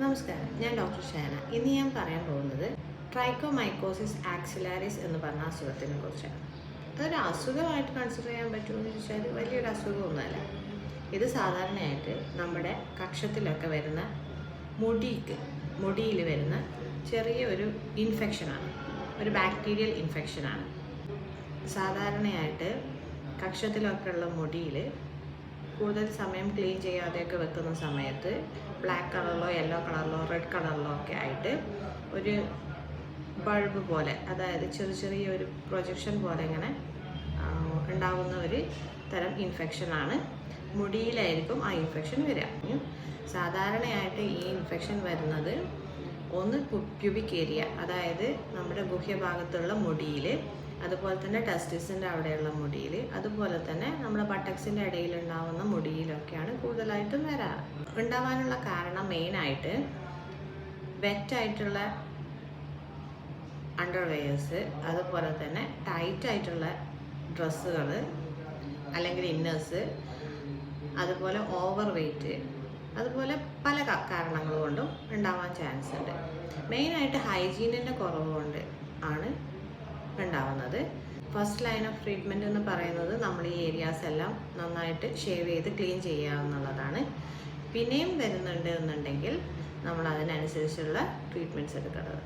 നമസ്കാരം ഞാൻ ഡോക്ടർ ഷാന. ഇന്ന് ഞാൻ പറയാൻ പോകുന്നത് ട്രൈക്കോമൈക്കോസിസ് ആക്സിലാരിസ് എന്ന് പറഞ്ഞ അസുഖത്തിനെ കുറിച്ചാണ്. അതൊരു അസുഖമായിട്ട് കൺസിഡർ ചെയ്യാൻ പറ്റുമെന്ന് ചോദിച്ചാൽ വലിയൊരു അസുഖമൊന്നുമല്ല. ഇത് സാധാരണയായിട്ട് നമ്മുടെ കക്ഷത്തിലൊക്കെ വരുന്ന മുടിക്ക് മുടിയിൽ വരുന്ന ചെറിയ ഒരു ഇൻഫെക്ഷനാണ് ഒരു ബാക്ടീരിയൽ ഇൻഫെക്ഷനാണ് സാധാരണയായിട്ട് കക്ഷത്തിലൊക്കെ ഉള്ള മുടിയിൽ കൂടുതൽ സമയം ക്ലീൻ ചെയ്യാതെയൊക്കെ വെക്കുന്ന സമയത്ത് ബ്ലാക്ക് കളറിലോ യെല്ലോ കളറിലോ റെഡ് കളറിലോ ഒക്കെ ആയിട്ട് ഒരു ബൾബ് പോലെ അതായത് ചെറിയ ചെറിയ ഒരു പ്രൊജക്ഷൻ പോലെ ഇങ്ങനെ ഉണ്ടാകുന്ന ഒരു തരം ഇൻഫെക്ഷനാണ് മുടിയിലായിരിക്കും ആ ഇൻഫെക്ഷൻ വരിക. സാധാരണയായിട്ട് ഈ ഇൻഫെക്ഷൻ വരുന്നത് ഒന്ന് പ്യൂബിക് ഏരിയ അതായത് നമ്മുടെ ഗുഹ്യഭാഗത്തുള്ള മുടിയിൽ അതുപോലെ തന്നെ ടെസ്റ്റിസിന്റെ അവിടെയുള്ള മുടിയിൽ അതുപോലെ തന്നെ നമ്മുടെ ബട്ടക്സിന്റെ ഇടയിൽ ഉണ്ടാവുന്ന മുടിയിലൊക്കെയാണ് കൂടുതലായിട്ടും വരാറ് ഉണ്ടാവാനുള്ള കാരണം മെയിനായിട്ട് വെറ്റായിട്ടുള്ള അണ്ടർവെയേഴ്സ് അതുപോലെ തന്നെ ടൈറ്റ് ആയിട്ടുള്ള ഡ്രസ്സുകൾ അല്ലെങ്കിൽ ഇന്നേഴ്സ് അതുപോലെ ഓവർ വെയ്റ്റ് അതുപോലെ പല കാരണങ്ങൾ കൊണ്ടും ഉണ്ടാവാൻ ചാൻസ് ഉണ്ട്. മെയിനായിട്ട് ഹൈജീനിന്റെ കുറവ് കൊണ്ട് ആണ് ഉണ്ടാവുന്നത്. ഫസ്റ്റ് ലൈൻ ഓഫ് ട്രീറ്റ്മെന്റ് എന്ന് പറയുന്നത് നമ്മൾ ഈ ഏരിയാസ് എല്ലാം നന്നായിട്ട് ഷേവ് ചെയ്ത് ക്ലീൻ ചെയ്യുക എന്നുള്ളതാണ് പിന്നെയും വരുന്നുണ്ട് എന്നുണ്ടെങ്കിൽ നമ്മൾ അതിനനുസരിച്ചുള്ള ട്രീറ്റ്മെന്റ്സ് എടുക്കേണ്ടത്